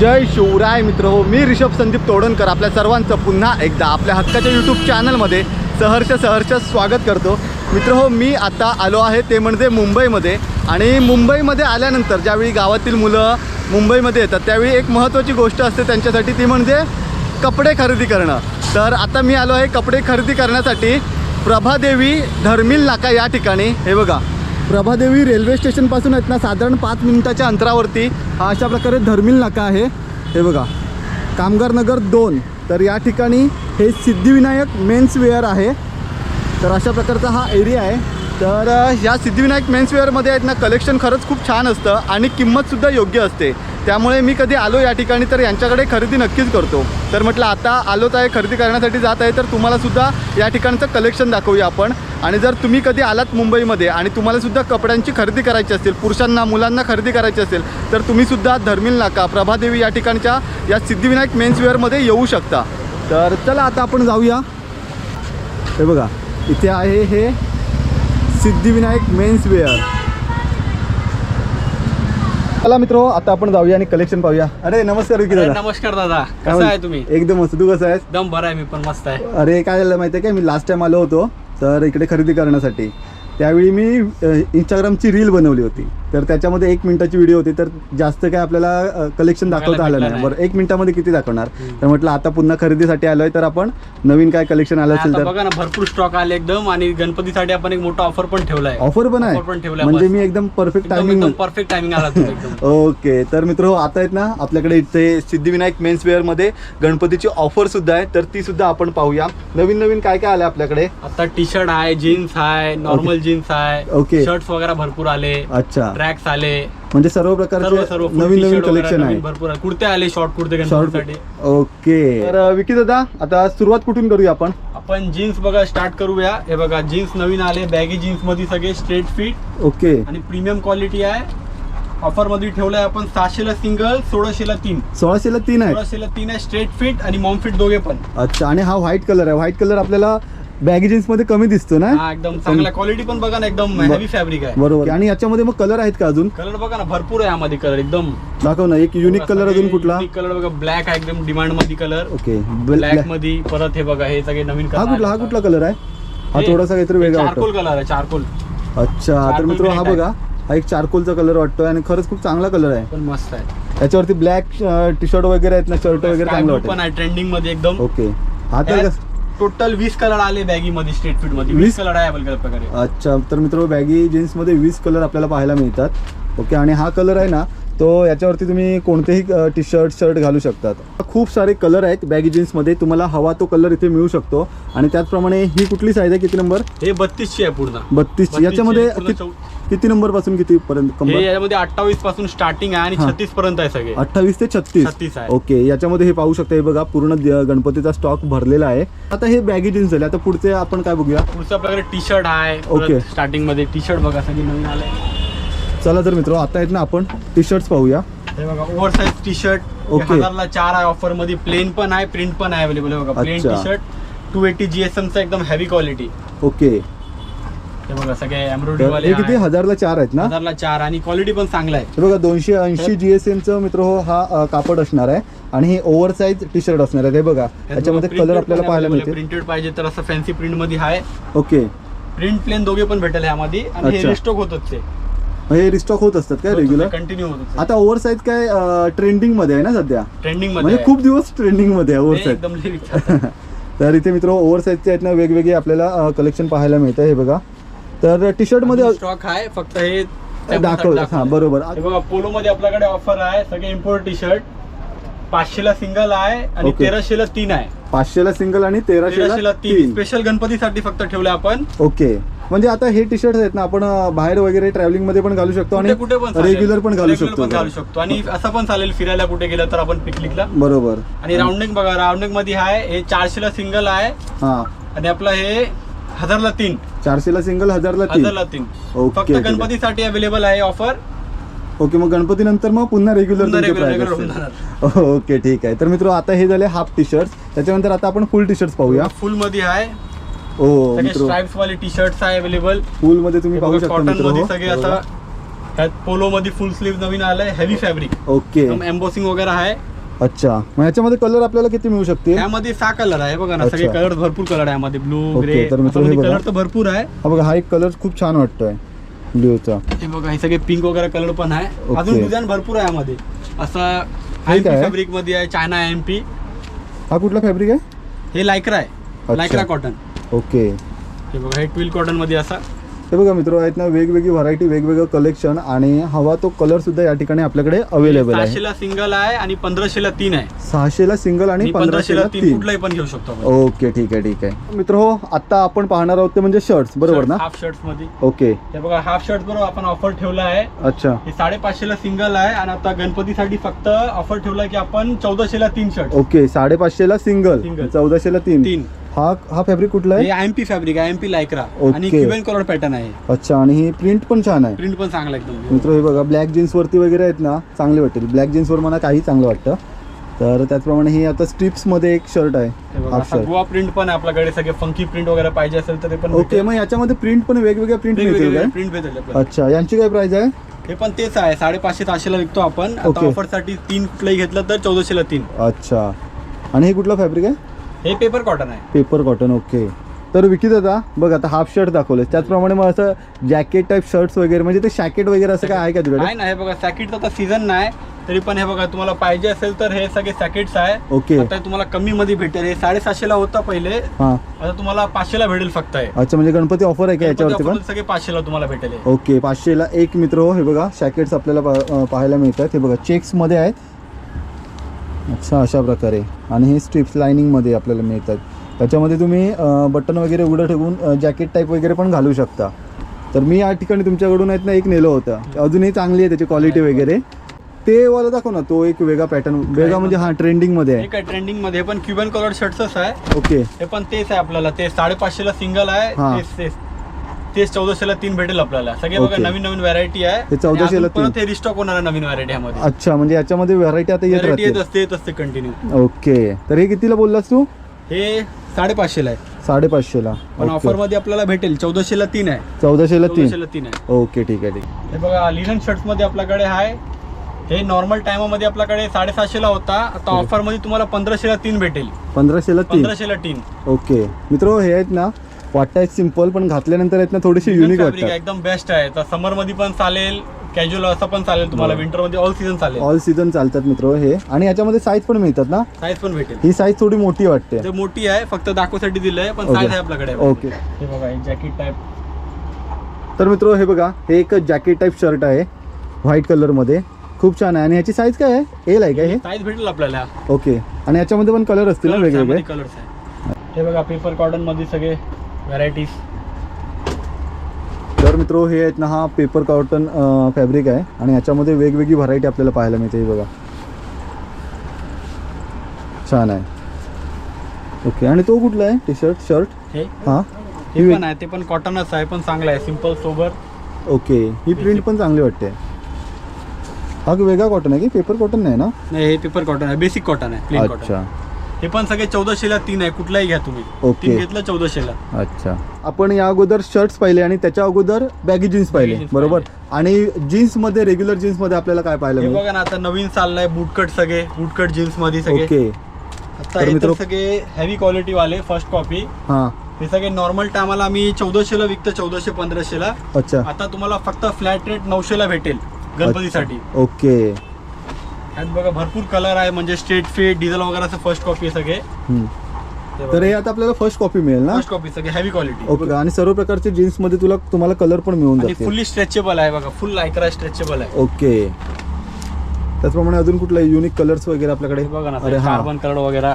जय शिवराय मित्र हो मी ऋषभ संदीप तोडणकर आपल्या सर्वांचं पुन्हा एकदा आपल्या हक्काच्या यूट्यूब चॅनलमध्ये सहर्ष सहर्ष स्वागत करतो. मित्र हो मी आता आलो आहे ते म्हणजे मुंबईमध्ये आणि मुंबईमध्ये आल्यानंतर ज्यावेळी गावातील मुलं मुंबईमध्ये येतात त्यावेळी एक महत्त्वाची गोष्ट असते त्यांच्यासाठी ती म्हणजे कपडे खरेदी करणं. तर आता मी आलो आहे कपडे खरेदी करण्यासाठी प्रभादेवी धर्मिल नाका या ठिकाणी. हे बघा. प्रभादेवी रेल्वे स्टेशनपासून आहेत ना साधारण पाच मिनिटाच्या अंतरावरती हा अशा प्रकारे धर्मिल नाका आहे. हे बघा कामगार नगर दोन. तर या ठिकाणी हे सिद्धिविनायक मेन्स वेअर आहे. तर अशा प्रकारचा हा एरिया आहे. तर या सिद्धिविनायक मेन्सवेअरमध्ये आहेत ना कलेक्शन खरंच खूप छान असतं आणि किंमतसुद्धा योग्य असते. त्यामुळे मी कधी आलो या ठिकाणी तर यांच्याकडे खरेदी नक्कीच करतो. तर म्हटलं आता आलोच आहे खरेदी करण्यासाठी जात आहे तर तुम्हालासुद्धा या ठिकाणचं कलेक्शन दाखवूया आपण. आणि जर तुम्ही कधी आलात मुंबईमध्ये आणि तुम्हालासुद्धा कपड्यांची खरेदी करायची असेल पुरुषांना मुलांना खरेदी करायची असेल तर तुम्हीसुद्धा धर्मिल नाका. प्रभादेवी या ठिकाणच्या या सिद्धिविनायक मेन्सवेअरमध्ये येऊ शकता. तर चला आता आपण जाऊया. हे बघा इथे आहे हे सिद्धिविनायक मेन्स वेअर. चला मित्र आता आपण जाऊया आणि कलेक्शन पाहूया. अरे नमस्कार विकी दादा. नमस्कार दादा. कसं आहे तुम्ही? एकदम मस्त. तू कसं आहेस? एकदम बरं आहे मी पण मस्त आहे. अरे काय झालं माहिती आहे काय? मी लास्ट टाइम आलो होतो. तर इकडे खरेदी करण्यासाठी त्यावेळी मी इंस्टाग्रामची रील बनवली होती. तर त्याच्यामध्ये एक मिनिटाची व्हिडिओ होती. तर जास्त काय आपल्याला कलेक्शन दाखवता आलं नाही. बरं एक मिनिटामध्ये किती दाखवणार? तर म्हटलं आता पुन्हा खरेदीसाठी आलोय तर आपण नवीन काय कलेक्शन आलं असेल तर बघा ना भरपूर स्टॉक आले एकदम आणि गणपतीसाठी आपण एक मोठा ऑफर पण ठेवलाय. ऑफर पण आहे? म्हणजे. मी एकदम परफेक्ट टायमिंग परफेक्ट टायमिंग आला ओके तर मित्र आता आहेत ना आपल्याकडे इथे सिद्धिविनायक मेन्समध्ये गणपतीची ऑफर सुद्धा आहे. तर ती सुद्धा आपण पाहूया. नवीन नवीन काय काय आलं आपल्याकडे? आता टी शर्ट आहे जीन्स आहे नॉर्मल जीन्स आहे Okay. शर्ट्स वगैरे भरपूर आले अच्छा. ट्रॅक्स आले. म्हणजे सर्व प्रकारचे नवीन नवीन कलेक्शन आहे. भरपूर कुर्ते आले शॉर्ट कुर्ते शॉर्ट ओके तर विकी दादा आता सुरुवात कुठून करूया आपण? आपण जीन्स बघा स्टार्ट करूया. हे बघा जीन्स नवीन आले बॅगी जीन्समध्ये सगळे स्ट्रेट फिट ओके आणि प्रीमियम क्वालिटी आहे. ऑफरमध्ये ठेवलाय आपण सहाशेला सिंगल सोळाशेला तीन. सोळाशेला तीन आहे. सोळाशेला तीन आहे स्ट्रेट फिट आणि मॉम फिट दोघे पण. अच्छा आणि हा व्हाईट कलर आहे. व्हाईट कलर आपल्याला बॅगी जीन्समध्ये कमी दिसतो ना? हा एकदम चांगला क्वालिटी पण बघा ना एकदम हेवी फॅब्रिक आहे. बरोबर. आणि याच्यामध्ये मग कलर आहेत का अजून? कलर बघा ना भरपूर आहे यामध्ये कलर एकदम. दाखव ना एक युनिक कलर अजून कुठला? कलर बघा ब्लॅक आहे एकदम डिमांडमध्ये कलर ओके ब्लॅकमध्ये परत हे बघा हे सगळे नवीन हा कुठला हा. कुठला कलर आहे? हा थोडासा काहीतरी वेगळा चारकोल वाटतो. कलर आहे चारकोल अच्छा तर चारकोल मित्र हा बघा हा एक चारकोलचा कलर वाटतोय आणि खरंच खूप चांगला कलर आहे. पण मस्त आहे. याच्यावरती ब्लॅक टी शर्ट वगैरे आहेत ना शर्ट वगैरे Sky चांगलं पण वाटतं आहे ट्रेंडिंगमध्ये एकदम. ओके. हा तर कस- टोटल वीस कलर आले बॅगी मध्ये स्ट्रेट फिटमध्ये. वीस? कलर आहे available प्रकारे. अच्छा तर मित्र बॅगी जीन्समध्ये वीस कलर आपल्याला पाहायला मिळतात. ओके आणि हा कलर आहे ना तो याच्यावरती तुम्ही कोणतेही टी शर्ट शर्ट घालू शकतात. खूप सारे कलर आहेत बॅगी जीन्समध्ये तुम्हाला हवा तो कलर इथे मिळू शकतो. आणि त्याचप्रमाणे ही कुठली साईज आहे? किती नंबर हे बत्तीसची आहे पूर्ण. बत्तीस 32 याच्यामध्ये कित- नंबरपासून किती पर्यंत हे कंबर? यामध्ये अठ्ठावीसपासून स्टार्टिंग आहे आणि. छत्तीस पर्यंत आहे सगळे. अठ्ठावीस ते छत्तीस. 36 आहे. ओके याच्यामध्ये हे पाहू शकता हे बघा पूर्ण गणपतीचा स्टॉक भरलेला आहे. आता हे बॅगी जीन्स झाले. आता पुढचे आपण काय बघूया? पुढच्या प्रकारे टी शर्ट आहे Okay. स्टार्टिंगमध्ये टी शर्ट बघा सगळी नवीन आले चला तर मित्र आता आहेत ना आपण टी शर्ट्स पाहूया. हे बघा ओव्हर साईज टी शर्ट. हजारला चार आहे ऑफरमध्ये प्लेन पण आहे प्रिंट पण आहे अवेलेबल बघा. प्लेन अच्छा. T shirt two eighty GSM चा एकदम हेवी क्वालिटी ओके हे बघा सगळे एम्ब्रॉयडरी तर वाले हे किती? आहे. हजारला चार आहेत ना? हजारला चार आणि क्वालिटी पण चांगला आहे. हे बघा दोनशे ऐंशी जीएसएमचं मित्र हो हा अ, कापड असणार आहे. आणि हे ओव्हर साईज टी शर्ट असणार आहे हे बघा याच्यामध्ये कलर आपल्याला पाहायला मिळते प्रिंटेड पाहिजे तर असं फॅन्सी प्रिंटमध्ये आहे. ओके प्रिंट प्लेन दोघे पण भेटेल यामध्ये. आणि हे अच्छा. रिस्टॉक होतच ते. हे रिस्टॉक होत असतात काय रेग्युलर कंटिन्यू होत आता ओव्हर साईज काय ट्रेंडिंगमध्ये आहे ना सध्या? ट्रेंडिंगमध्ये म्हणजे. खूप दिवस ट्रेंडिंगमध्ये आहे ओव्हर साईज. तर इथे मित्र ओव्हर साईजचे आहेत ना वेगवेगळे आपल्याला कलेक्शन पाहायला मिळतं हे बघा. तर टी शर्टमध्ये स्टॉक आहे फक्त हे दाखव हा बरोबर. बघा पोलो मध्ये आपल्याकडे ऑफर आहे सगळे इम्पोर्ट टी शर्ट पाचशेला सिंगल आहे आणि Okay. तेराशेला तीन आहे. पाचशेला सिंगल आणि तेराशेला तीन. तीन. स्पेशल गणपतीसाठी फक्त ठेवले आपण. ओके. म्हणजे आता हे टी शर्ट आहेत ना आपण बाहेर वगैरे ट्रॅव्हलिंगमध्ये पण घालू शकतो आणि कुठे पण. रेग्युलर पण घालू शकतो घालू शकतो. आणि असं पण चालेल फिरायला कुठे गेलं तर आपण पिकनिकला बरोबर. आणि राऊंडिंग बघा राऊंडिंगमध्ये आहे हे चारशेला सिंगल आहे. हा. आणि आपलं हे हजारला तीन. चारशेला सिंगल हजारला हजारला तीन. तीन ओके, फक्त. गणपतीसाठी अवेलेबल आहे ऑफर ओके मग गणपती नंतर मग पुन्हा रेग्युलर. ओके ठीक आहे. तर मित्र आता हे झाले हाफ टी शर्ट त्याच्यानंतर आता आपण फुल टी शर्ट पाहूया. फुलमध्ये आहे ओ सगळे मित्र. स्ट्राइप्स वाले टी शर्ट्स आहे अवेलेबल फुलमध्ये तुम्ही पाहू शकता कॉटन मित्रमध्ये हो. सगळे हे. असं त्यात पोलो मध्ये फुल स्लीव नवीन आलंय हेवी फॅब्रिक ओके. एम्बोसिंग वगैरे आहे. अच्छा. मग याच्यामध्ये कलर आपल्याला किती मिळू शकतील? त्यामध्ये सहा कलर आहे बघा ना सगळे अच्छा. कलर भरपूर कलर आहे यामध्ये ब्लू ओके, ग्रे तर हे बघा. कलर तर भरपूर आहे. हा बघा हा एक कलर खूप छान वाटतोय ब्ल्यूचा हे बघा हे सगळे पिंक वगैरे कलर पण आहे. ओके. अजून डिझाईन भरपूर आहे यामध्ये असं हे काय आहे? फॅब्रिकमध्ये आहे चायना एम पी हा कुठला फॅब्रिक आहे? हे लायक्रा आहे. अच्छा. Lycra cotton okay. हे बघा हे ट्विल कॉटनमध्ये असा. हे बघा मित्र आहेत ना वेगवेगळी व्हरायटी वेगवेगळं कलेक्शन आणि हवा तो कलर सुद्धा या ठिकाणी आपल्याकडे अवेलेबल आहे. सहाशेला सिंगल आहे आणि पंधराशेला तीन आहे. सहाशेला सिंगल आणि पंधराशेला पंधराशेला तीन तीन. कुठलाही पण घेऊ शकतो आपण. ओके ठीक आहे ठीक आहे. मित्र हो आता आपण पाहणार आहोत ते म्हणजे शर्ट्स बरोबर ना? हाफ शर्टमध्ये. ओके. हे बघा हाफ शर्ट बरोबर आपण ऑफर ठेवला आहे. अच्छा. हे साडेपाचशेला सिंगल आहे आणि आता गणपतीसाठी फक्त ऑफर ठेवला की आपण चौदाशेला तीन शर्ट ओके साडेपाचशेला सिंगल Single. चौदाशेला तीन. तीन. हा हा फॅब्रिक कुठला हे आहे I M P fabric I M P Lycra. आणि क्युबेन कलर पॅटर्न आहे. अच्छा आणि ही प्रिंट पण छान आहे. प्रिंट पण चांगला एकदम. मित्र हे बघा ब्लॅक जीन्स वरती वगैरे आहेत ना चांगले वाटतील. ब्लॅक जीन्स वर मला काही चांगलं वाटतं. तर त्याचप्रमाणे ही आता स्ट्रिप्समध्ये एक शर्ट आहे. बघा, हाफ असा शर्ट गोवा प्रिंट पण आहे आपल्याकडे सगळे फंकी प्रिंट वगैरे पाहिजे असेल तर ते पण ओके मग याच्यामध्ये प्रिंट पण वेगवेगळ्या प्रिंट मिळतील काय? प्रिंट भेटेल आपल्याला. अच्छा यांची काय प्राइस आहे? हे पण तेच आहे साडेपाचशे ताशेला विकतो आपण. आता. ऑफरसाठी तीन कुठलाही घेतलं तर चौदाशेला तीन. अच्छा. आणि हे कुठला फॅब्रिक आहे? हे पेपर कॉटन आहे. पेपर कॉटन ओके तर विकी दादा बघ आता हाफ शर्ट दाखवले त्याचप्रमाणे मग असं जॅकेट टाईप शर्ट्स वगैरे म्हणजे ते शॅकेट वगैरे असं काय आहे का तुझ्याकडे? आहे ना हे बघा सॅकेटचा आता सीझन नाही तरी पण हे बघा तुम्हाला पाहिजे असेल तर हे सगळे सॅकेट्स आहे. ओके आता तुम्हाला कमी मध्ये भेटेल. हे साडेसातशेला होता पहिले. हां. आता तुम्हाला पाचशेला भेटेल फक्त हे. अच्छा म्हणजे गणपती ऑफर आहे का याच्यावरती पण? सगळे पाचशेला तुम्हाला भेटेल हे. ओके पाचशेला एक मित्र हो हे बघा शॅकेट्स आपल्याला पा- अं, पाहायला मिळतात. हे बघा चेक्समध्ये आहेत. अच्छा अशा प्रकारे. आणि हे स्ट्रिप्स लाईनिंगमध्ये आपल्याला मिळतात. त्याच्यामध्ये तुम्ही बटन वगैरे उघडं ठेवून जॅकेट टाईप वगैरे पण घालू शकता. तर मी या ठिकाणी तुमच्याकडून आहेत ना एक नेलं होतं. अजूनही चांगली आहे त्याची क्वालिटी वगैरे. ते वाला दाखव ना तो एक वेगळा पॅटर्न वेगळा म्हणजे हा ट्रेंडिंगमध्ये हे आहे. ट्रेंडिंगमध्ये पण क्युबन कलर शर्ट्सच आहे. ओके. हे पण तेच आहे आपल्याला. ते साडेपाचशेला सिंगल आहे. तेच चौदाशेला तीन भेटेल आपल्याला. सगळे बघा. नवीन नवीन व्हरायटी आहे. हे 1400 ला आणि अजून परत तीन. हे रिस्टॉक होणार आहे नवीन व्हरायटी मध्ये अच्छा म्हणजे याच्यामध्ये व्हरायटी आता येत व्हरायटी येत राहते. असते येत असते कंटिन्यू ओके. तर हे कितीला बोललास तू? हे साडेपाचशेला आहे. साडेपाचशेला. पण ऑफरमध्ये आपल्याला भेटेल. चौदाशेला तीन आहे. चौदाशेला तीन. चौदाशेला तीन आहे. ओके ठीक आहे ठीक आहे. हे बघा लिनन शर्ट्समध्ये आपल्याकडे आहे हे नॉर्मल टाइमामध्ये आपल्याकडे साडेसातशेला होता. आता ऑफरमध्ये तुम्हाला पंधराशेला तीन भेटेल. पंधराशेला तीन. पंधराशेला तीन. ओके. मित्र हे आहेत ना वाटतायत सिंपल पण घातल्यानंतर आहेत ना थोडेसे युनिक फॅब्रिक वाटतात एकदम बेस्ट आहे. तर समरमध्ये पण चालेल कॅज्युअल असं पण चालेल तुम्हाला. विंटरमध्ये ऑल सीझन चालेल. ऑल सीझन चालतात मित्र हे. आणि याच्यामध्ये साईज पण मिळतात ना? साईज पण भेटेल. ही साईज थोडी मोठी वाटते. ते मोठी आहे फक्त दाखवसाठी दिलंय पण. साईज आहे आपल्याकडे. ओके हे बघा जॅकेट टाईप तर मित्र हे बघा हे एक जॅकेट टाईप शर्ट आहे व्हाईट कलरमध्ये खूप छान आहे. आणि याची साईज काय आहे? एल आहे का हे? साईज भेटेल आपल्याला. ओके आणि याच्यामध्ये पण कलर असतील ना वेगवेगळे? कलर्स आहे. हे बघा पेपर कॉटनमध्ये सगळे. व्हरायटीज तर मित्र हे आहेत ना हा पेपर कॉटन फॅब्रिक आहे. आणि याच्यामध्ये वेगवेगळी व्हरायटी आपल्याला पाहायला मिळते हे बघा. छान आहे. ओके आणि तो कुठला आहे? टी शर्ट शर्ट हे? हां? हे पण आहे ते पण कॉटनच आहे पण चांगलं आहे. सिंपल सोबर ओके ही प्रिंट पण चांगली वाटते. हा वेगळा कॉटन आहे की? पेपर कॉटन नाही ना? नाही हे पेपर कॉटन आहे. बेसिक कॉटन आहे अच्छा. हे पण सगळे चौदाशेला तीन आहे कुठलाही घ्या तुम्ही. ओके. तीन घेतलं चौदाशेला अच्छा. आपण या अगोदर शर्ट्स पाहिले आणि त्याच्या अगोदर बॅगी जीन्स पाहिले. Jeans बरोबर? आणि जीन्समध्ये रेग्युलर जीन्समध्ये आपल्याला काय पाहायला हे मिळेल? बघा ना आता नवीन चाललंय बूटकट सगळे बूटकट जीन्समध्ये सगळे. ओके. आता तर हे तर मित्र- सगळे हेवी क्वालिटी वाले फर्स्ट कॉपी हां. हे सगळे नॉर्मल टायमाला आम्ही चौदाशेला विकतो चौदाशे पंधराशेला अच्छा. आता तुम्हाला फक्त फ्लॅट रेट नऊशेला भेटेल गणपतीसाठी. ओके. त्यात बघा भरपूर कलर आहे म्हणजे स्ट्रेट फिट डिझेल वगैरे फर्स्ट कॉपी सगळे. तर हे आता आपल्याला फर्स्ट कॉपी मिळेल ना? फर्स्ट कॉपी सगळे हेवी क्वालिटी ओके आणि सर्व प्रकारचे जीन्समध्ये तुला तुम्हाला कलर पण मिळून जाते फुल्ली स्ट्रेचेबल आहे बघा फुल लायकरा स्ट्रेचेबल आहे. ओके त्याचप्रमाणे अजून कुठला युनिक कलर्स वगैरे आपल्याकडे? हे बघा ना अरे कार्बन कलर वगैरे.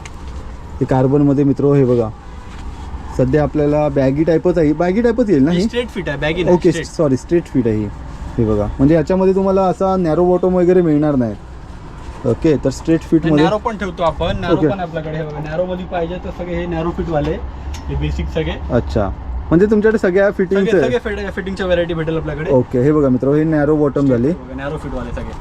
हे कार्बनमध्ये मित्र हे बघा. सध्या आपल्याला बॅगी टाईपच आहे. बॅगी टाईपच येईल ना ही स्ट्रेट फिट आहे baggy okay sorry straight fit आहे हे. बघा. म्हणजे याच्यामध्ये तुम्हाला असा नॅरो बॉटम वगैरे मिळणार नाही. ओके तर स्ट्रेट फिटमध्ये नॅरो पण ठेवतो आपण. नॅरो. पण आपल्याकडे हे बघा. नॅरो मध्ये पाहिजे तर सगळे हे नॅरो फिट वाले हे बेसिक सगळे. अच्छा. म्हणजे तुमच्याकडे सगळ्या फिटिंग सगळे फिटिंगच्या व्हरायटी भेटेल आपल्याकडे. ओके हे बघा मित्र हे नॅरो बॉटम झाली नॅरो फिट वाले सगळे.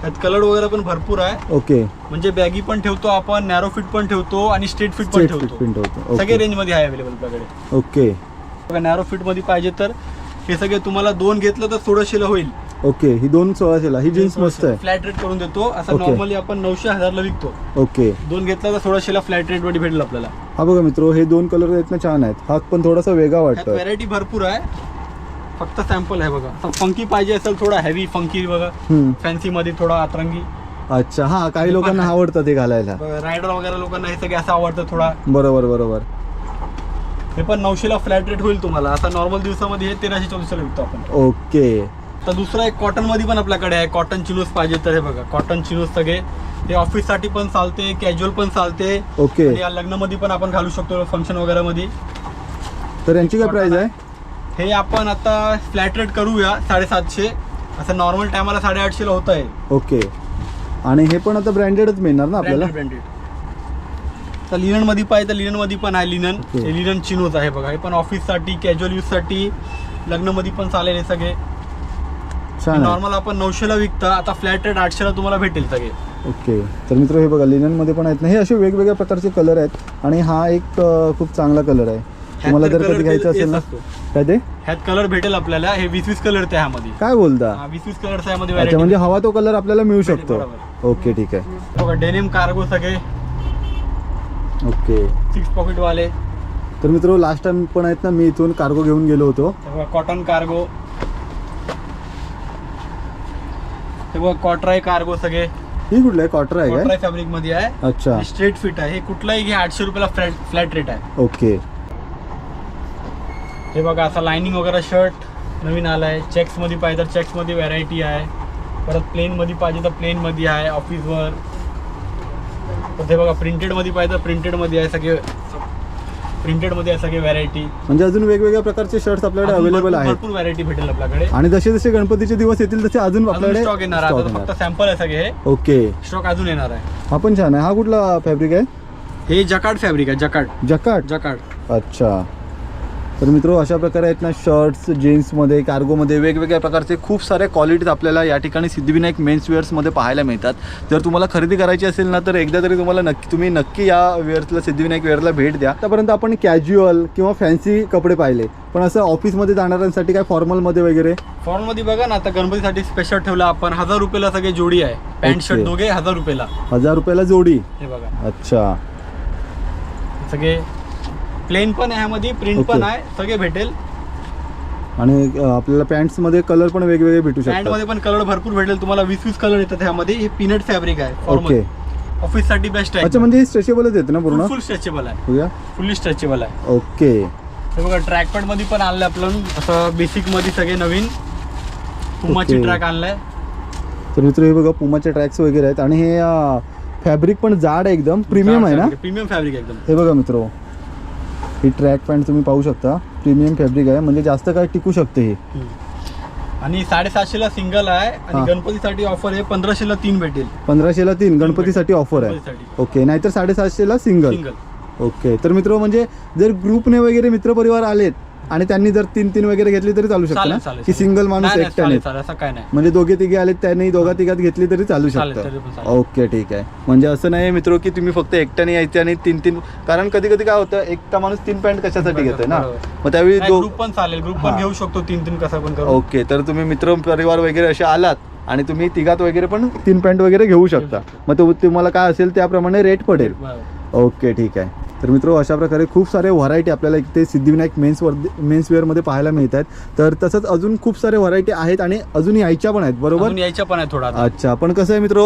त्यात कलर वगैरे पण भरपूर आहे. ओके. म्हणजे बॅगी पण ठेवतो आपण नॅरो फिट पण ठेवतो आणि स्ट्रेट फिट पण ठेवतो. सगळे रेंजमध्ये आहे अवेलेबल आपल्याकडे. ओके. बघा नॅरो फिटमध्ये पाहिजे तर हे सगळे तुम्हाला दोन घेतलं तर सोळाशेला होईल. ओके ही दोन सोळाशेला ही जीन्स मस्त आहे. फ्लॅट रेट करून देतो. असं Okay. नॉर्मली आपण नऊशे हजारला विकतो. ओके. दोन घेतला तर सोळाशेला फ्लॅट रेटमध्ये भेटेल आपल्याला. हा बघा मित्र हे दोन कलर आहेत ना छान आहेत. हा पण थोडासा वेगळा त्यात वाटतोय. व्हरायटी भरपूर आहे. फक्त सॅम्पल आहे बघा. फंकी पाहिजे असेल थोडा हेवी फंकी बघा. हम्म. फॅन्सी मध्ये थोडा अतरंगी. अच्छा हा काही लोकांना आवडतं ते घालायला. रायडर वगैरे लोकांना हे सगळे असं आवडतं थोडा. बरोबर बरोबर. हे पण नऊशेला फ्लॅट रेट होईल तुम्हाला. आता नॉर्मल दिवसामध्ये हे तेराशे चौतीसला विकतो आपण. ओके. तर दुसरा एक कॉटनमध्ये पण आपल्याकडे आहे. कॉटन चिनूस पाहिजे तर हे बघा. कॉटन चिनूस सगळे. हे ऑफिससाठी पण चालते कॅज्युअल पण चालते. ओके या लग्नामध्ये पण आपण घालू शकतो फंक्शन वगैरे मध्ये तर यांची काय प्राइस आहे? हे आपण आता फ्लॅट रेट करूया साडेसातशे. असं नॉर्मल टायमाला साडेआठशेला होत आहे ओके आणि हे पण आता ब्रँडेडच मिळणार ना आपल्याला? ब्रँडेड तर लिननमध्ये पाहिजे तर लिननमध्ये पण आहे लिनन. हे लिनन चिनोच आहे बघा. हे पण ऑफिससाठी कॅज्युअल यूजसाठी लग्नमध्ये पण चालेल हे सगळे. छान आहे. नॉर्मल आपण नऊशेला विकता आता फ्लॅट रेट आठशेला तुम्हाला भेटेल सगळे. ओके. तर मित्र हे बघा लिननमध्ये पण आहेत ना हे असे वेगवेगळ्या प्रकारचे कलर आहेत आणि हा एक अं, खूप चांगला कलर आहे. तुम्हाला जर कधी घ्यायचं असेल ना. काय ते? ह्यात कलर भेटेल आपल्याला हे वीस वीस कलर त्या ह्यामध्ये. काय बोलता? हा, वीस वीस कलर ह्यामध्ये अच्छा variety म्हणजे हवा तो कलर आपल्याला मिळू शकतो. ओके ठीक आहे. बघा डेनिम कार्गो सगळे. ओके. सिक्स पॉकेट वाले. तर मित्र लास्ट टाइम पण आहेत ना मी इथून कार्गो घेऊन गेलो होतो. कॉटन कार्गो हे बघा कॉटराय कार्गो सगळे. ही कुठलं आहे? कॉटर आहे कॉटराय फॅब्रिकमध्ये आहे. अच्छा. स्ट्रेट फिट आहे. हे कुठलाही घे आठशे रुपयाला फ्लॅट फ्लॅट रेट आहे. ओके. हे बघा असा लाइनिंग वगैरे शर्ट नवीन आलाय. चेक्समध्ये पाहिजे तर चेक्समध्ये व्हरायटी आहे. परत प्लेन मध्ये पाहिजे तर प्लेन मध्ये आहे ऑफिसवर तर ते बघा प्रिंटेडमध्ये पाहिजे तर प्रिंटेडमध्ये आहे सगळे. प्रिंटेडमध्ये आहे सगळे व्हरायटी म्हणजे अजून वेगवेगळ्या प्रकारचे शर्ट्स आपल्याकडे अवेलेबल आहेत. भरपूर व्हरायटी भेटेल आपल्याकडे. आणि जसे जसे गणपतीचे दिवस येतील तसे अजून आपल्याकडे स्टॉक येणार. आता येणार. फक्त सॅम्पल आहे सगळे ओके. स्टॉक अजून येणार आहे. हा पण छान आहे. हा कुठला फॅब्रिक आहे? हे जकार्ड फॅब्रिक आहे जकार्ड. जकाट जकार्ड. अच्छा. तर मित्र अशा प्रकारे आहेत ना शर्ट्स जीन्समध्ये कार्गोमध्ये वेगवेगळ्या प्रकारचे खूप साऱ्या क्वालिटीज आपल्याला या ठिकाणी सिद्धिविनायक मेन्स वेअर्समध्ये पाहायला मिळतात. जर तुम्हाला खरेदी करायची असेल ना तर एकदा तरी तुम्हाला नक्की तुम्ही नक्की या वेअर्सला सिद्धिविनायक वेअरला भेट द्या. आतापर्यंत आपण कॅज्युअल किंवा फॅन्सी कपडे पाहिले. पण असं ऑफिसमध्ये जाणाऱ्यांसाठी काय फॉर्मलमध्ये वगैरे? फॉर्ममध्ये बघा ना आता गणपतीसाठी स्पेशल ठेवला आपण. हजार रुपयाला सगळे जोडी आहे. Pant shirt. दोघे हजार रुपयाला. हजार रुपयाला जोडी? हे बघा. अच्छा. सगळे प्लेन पण आहे ह्यामध्ये प्रिंट Okay. पण आहे सगळे भेटेल. आणि अं, आपल्याला पॅन्ट्समध्ये कलर पण वेगवेगळे भेटू पॅन्ट शकतात मध्ये पण कलर भरपूर भेटेल तुम्हाला वीस वीस कलर येतात ह्यामध्ये. हे पीनट फॅब्रिक आहे ओके. फॉर्मल ऑफिससाठी बेस्ट आहे. अच्छा म्हणजे हे स्ट्रेचेबलच येते ना पूर्ण? फुल स्ट्रेचेबल आहे. बघूया फुल्ली स्ट्रेचेबल आहे. ओके. हे बघा ट्रॅक पॅडमध्ये पण आणलं आपलं असं बेसिकमध्ये सगळे नवीन. पुमाची Okay. ट्रॅक आणलाय. तर मित्र हे बघा पुमाचे ट्रॅक्स वगैरे आहेत. आणि हे फॅब्रिक पण जाड आहे एकदम. प्रीमियम आहे ना? प्रीमियम फॅब्रिक एकदम. हे बघा मित्र. ही ट्रॅक पॅन्ट तुम्ही पाहू शकता. प्रीमियम फॅब्रिक आहे. म्हणजे जास्त काय टिकू शकते हे. आणि साडेसातशेला सिंगल आहे. आणि गणपतीसाठी ऑफर आहे. पंधराशेला तीन भेटेल. पंधराशेला तीन गणपतीसाठी ऑफर आहे. ओके नाहीतर साडेसातशेला सिंगल सिंगल ओके तर मित्र म्हणजे जर ग्रुपने वगैरे मित्रपरिवार आलेत आणि त्यांनी जर तीन तीन वगैरे घेतली तरी चालू शकतं चालेल ना? चालेल की सिंगल माणूस नाही, नाही, एकट्याने चालेल, चालेल, असं काय नाही. म्हणजे दोघे तिघे आलेत त्यांनी दोघा तिघात घेतली तरी चालू चालेल, शकतं. तरी पण चालेल. ओके ठीक आहे. म्हणजे असं नाही मित्र की तुम्ही फक्त एकट्याने यायचे आणि तीन तीन कारण कधी कधी काय होतं एकटा माणूस तीन पॅन्ट कशासाठी घेतोय ना? बरोबर. मग त्यावेळी दो ग्रुप पण चालेल ग्रुप पण हा. घेऊ शकतो तीन तीन कसं पण करू. ओके तर तुम्ही मित्र परिवार वगैरे असे आलात आणि तुम्ही तिघात वगैरे पण तीन पॅन्ट वगैरे घेऊ शकता. मग तो तुम्हाला काय असेल त्याप्रमाणे रेट पडेल. ओके ठीक आहे. तर मित्र अशा प्रकारे खूप सारे व्हरायटी आपल्याला इथे सिद्धिविनायक मेन्स वर मेन्स वेअरमध्ये पाहायला मिळत आहेत. तर तसंच अजून खूप सारे व्हरायटी आहेत आणि अजून यायच्या पण आहेत बरोबर? अजून यायच्या पण आहे थोडा. अच्छा पण कसं आहे मित्र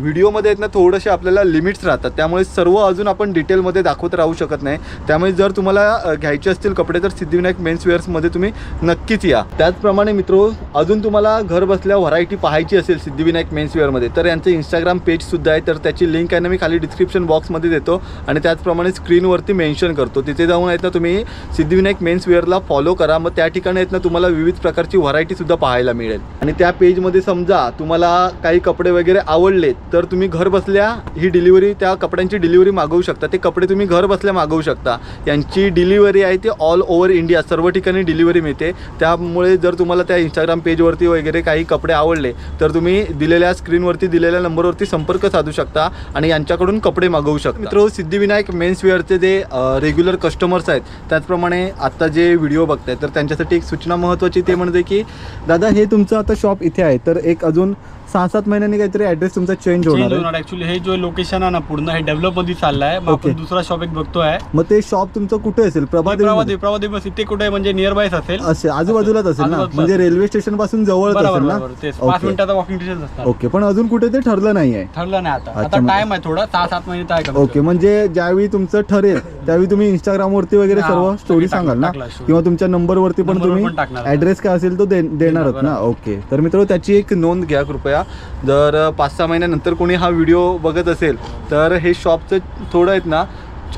व्हिडिओमध्ये आहेत ना थोडेसे आपल्याला लिमिट्स राहतात. त्यामुळे सर्व अजून आपण डिटेलमध्ये दाखवत राहू शकत नाही. त्यामुळे जर तुम्हाला घ्यायचे असतील कपडे तर सिद्धिविनायक मेन्स वेअर्समध्ये तुम्ही नक्कीच या. त्याचप्रमाणे मित्र अजून तुम्हाला घर बसल्या व्हरायटी पाहायची असेल सिद्धिविनायक मेन्स वेअरमध्ये तर यांचं इंस्टाग्राम पेजसुद्धा आहे. तर त्याची लिंक आहे ना मी खाली डिस्क्रिप्शन बॉक्समध्ये देतो. आणि त्याचप्रमाणे स्क्रीनवरती मेन्शन करतो. तिथे जाऊन आहेत ना तुम्ही सिद्धिविनायक मेन्स वेअरला फॉलो करा. मग त्या ठिकाणी आहेत ना तुम्हाला विविध प्रकारची व्हरायटीसुद्धा पाहायला मिळेल. आणि त्या पेजमध्ये समजा तुम्हाला काही कपडे वगैरे आवडले तर तुम्ही घर बसल्या ही डिलिव्हरी त्या कपड्यांची डिलिव्हरी मागवू शकता. ते कपडे तुम्ही घर बसल्या मागवू शकता. यांची डिलिव्हरी आहे ती ऑल ओव्हर इंडिया सर्व ठिकाणी डिलिव्हरी मिळते. त्यामुळे जर तुम्हाला त्या इंस्टाग्राम पेजवरती वगैरे काही कपडे आवडले तर तुम्ही दिलेल्या स्क्रीनवरती दिलेल्या नंबरवरती संपर्क साधू शकता आणि यांच्याकडून कपडे मागवू शकता. मित्र सिद्धिविनायक मेन्स वेअरचे जे रेग्युलर कस्टमर्स आहेत त्याचप्रमाणे आत्ता जे व्हिडिओ बघतायत तर त्यांच्यासाठी एक सूचना महत्त्वाची ते म्हणजे की दादा हे तुमचं आता शॉप इथे आहे तर एक अजून सहा सात महिन्यांनी काहीतरी ॲड्रेस तुमचा चेंज होणार आहे. होणार. ऍक्च्युली हे जो लोकेशन आहे ना पूर्ण हे डेव्हलपमध्ये चाललंय. मग Okay. आपण दुसरा शॉप एक बघतोय. मग ते शॉप तुमचं कुठे असेल? प्रभादेवी प्रवादी बस इथे कुठे म्हणजे नियर बायच असेल. असे आजूबाजूलाच असेल ना? म्हणजे. रेल्वे स्टेशनपासून जवळच बरोबर असेल ना पाच मिनिटाचा वॉकिंग डिस्टन्स असणार. ओके पण अजून कुठे ते ठरलं नाही आहे ठरलं नाही आता. आता टाइम आहे थोडा. सहा सात महिने आहे ओके. म्हणजे ज्यावेळी तुमचं ठरेल. त्यावेळी तुम्ही इंस्टाग्राम वरती वगैरे सर्व स्टोरी सांगाल ना. किंवा तुमच्या नंबरवरती पण तुम्ही. ऍड्रेस काय असेल तो देणारच ना. ओके तर मित्र त्याची एक नोंद घ्या कृपया. जर पाच सहा महिन्यानंतर कोणी हा व्हिडिओ बघत असेल तर हे शॉपचं थोडं आहेत ना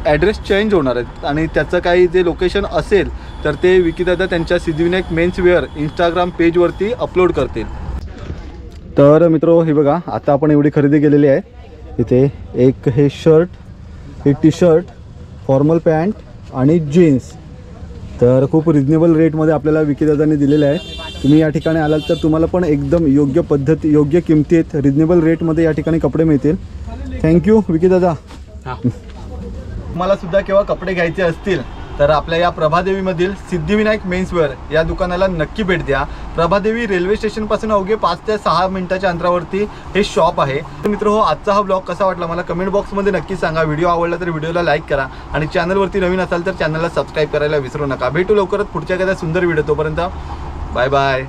ॲड्रेस चेंज होणार आहेत. आणि त्याचं काही जे लोकेशन असेल तर ते विकीदादा त्यांच्या सिद्धिविनायक मेन्स वेअर इंस्टाग्राम पेजवरती अपलोड करतील. तर मित्र हे बघा आता आपण एवढी खरेदी केलेली आहे. इथे एक हे शर्ट एक टी शर्ट फॉर्मल पॅन्ट आणि जीन्स तर खूप रिजनेबल रेटमध्ये आपल्याला विक्रेत्याने दिलेलं आहे. तुम्ही या ठिकाणी आलात तर तुम्हाला पण एकदम योग्य पद्धती योग्य किमतीत रिजनेबल रेटमध्ये या ठिकाणी कपडे मिळतील. थँक्यू विकी दादा. मला सुद्धा केव्हा कपडे घ्यायचे असतील तर आपल्या या प्रभादेवीमधील सिद्धिविनायक मेन्सवेअर या दुकानाला नक्की भेट द्या. प्रभादेवी रेल्वे स्टेशनपासून अवघे पाच ते सहा मिनिटाच्या अंतरावरती हे शॉप आहे. तर मित्र हो आजचा हा ब्लॉग कसा वाटला मला कमेंट बॉक्समध्ये नक्की सांगा. व्हिडिओ आवडला तर व्हिडिओला लाईक करा आणि चॅनलवरती नवीन असाल तर चॅनलला सबस्क्राईब करायला विसरू नका. भेटू लवकरच पुढच्या एखाद्या सुंदर व्हिडिओ तोपर्यंत. Bye bye.